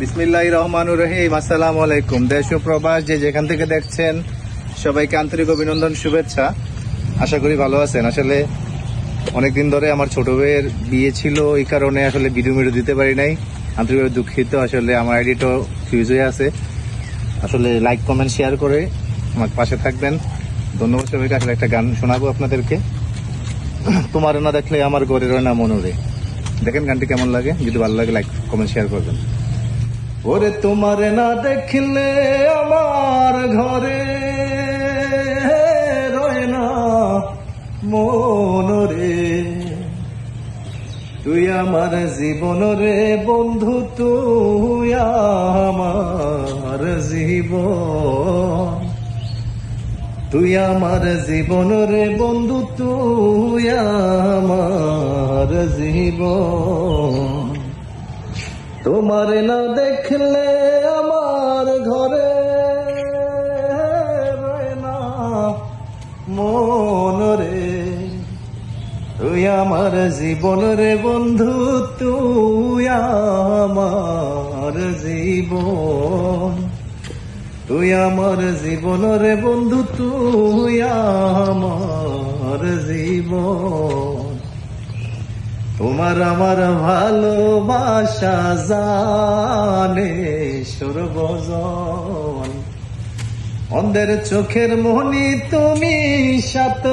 বিসমিল্লাহ রহমানুর রহিম। আসসালাম আলাইকুম দেশ প্রবাস যে যেখান থেকে দেখছেন, সবাইকে আন্তরিক অভিনন্দন, শুভেচ্ছা। আশা করি ভালো আছেন। আসলে অনেকদিন ধরে আমার ছোট ভাইয়ের বিয়ে ছিল, এই কারণে আসলে ভিডিও মিডিও দিতে পারি নাই। আন্তরিকভাবে দুঃখিত। আসলে আমার আইডিটা ফিউজ হয়ে আছে। আসলে লাইক কমেন্ট শেয়ার করে আমার পাশে থাকবেন। ধন্যবাদ সবাইকে। আসলে একটা গান শোনাবো আপনাদেরকে। তোমার না দেখলে আমার ঘরের না মনোরে। দেখেন গানটি কেমন লাগে। যদি ভালো লাগে লাইক কমেন্ট শেয়ার করবেন। ওরে তোমার না দেখলে আমার ঘরে রয় না মনোরে তুই আমার জীবন রে বন্ধু, তুই আমার জীবন। তুই আমার জীবন রে বন্ধু, তুই আমার জীবন। তোমার না দেখলে আমার ঘরে না মন রে। তুই আমার জীবন রে বন্ধু, তুই আমার জীবন। তুই আমার জীবন রে বন্ধু, তুই আমার জীবন। তোমার আমার ভালোবাসা জানে সর্বজন। অন্ধের চোখের মনি তুমি সাতরাজারি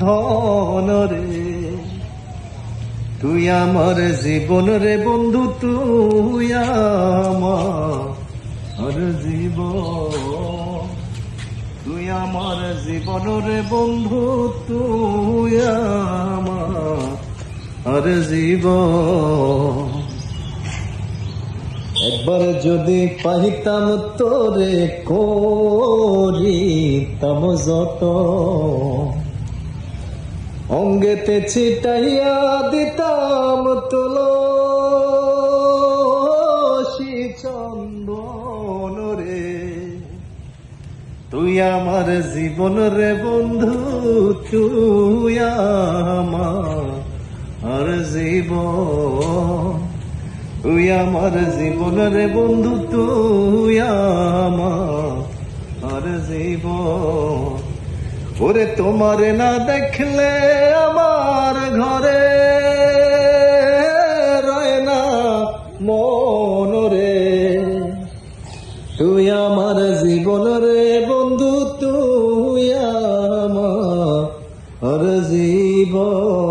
ধন রে। তুই আমার জীবন রে বন্ধু, তুই আমার জীবন। আমার জীবন রে বন্ধু তুই আমার জীবন। একবার যদি পাইতাম তোরে করিতাম যত। অঙ্গেতে ছিটাইয়া দিতাম তুলো তুই আমার জীবন রে বন্ধু, তুই আমার জীবন। তুই আমার জীবন রে বন্ধু, তুই আমার জীবন। ওরে তোমার না দেখলে আমার জীবন